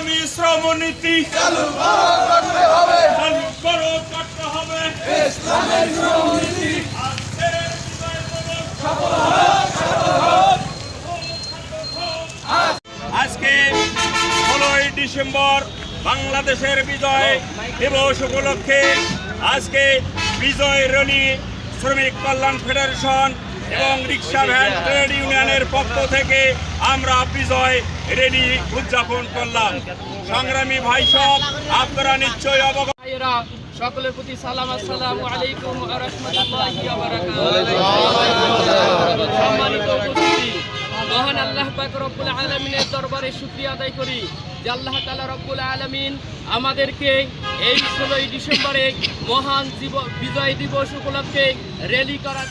ইসলামী শ্রমনীতি চালু করতে হবে। করো করতে হবে। আজকের বিজয় দিবস আজকে ষোলোই ডিসেম্বর বাংলাদেশের বিজয় দিবস উপলক্ষে আজকে বিজয় রনি শ্রমিক কল্যাণ ফেডারেশন এবং রিক্সা ভ্যান ট্রেড ইউনিয়নের পক্ষ থেকে আমরা বিজয় রেলি উদযাপন করলাম। সংগ্রামী ভাই সব আপনারা নিশ্চয়ই অবগত সকলের প্রতি সালাম, আসসালামু আলাইকুম সম্মানিত উপস্থিতি। মহান আল্লাহ পাক রব্বুল আলামিনের দরবারে শুকরিয়া আদায় করি যে আল্লাহ তাআলা রব্বুল আলামিন আমাদেরকে এই ষোলোই ডিসেম্বরে মহান বিজয় দিবস উপলক্ষে র্যালি করার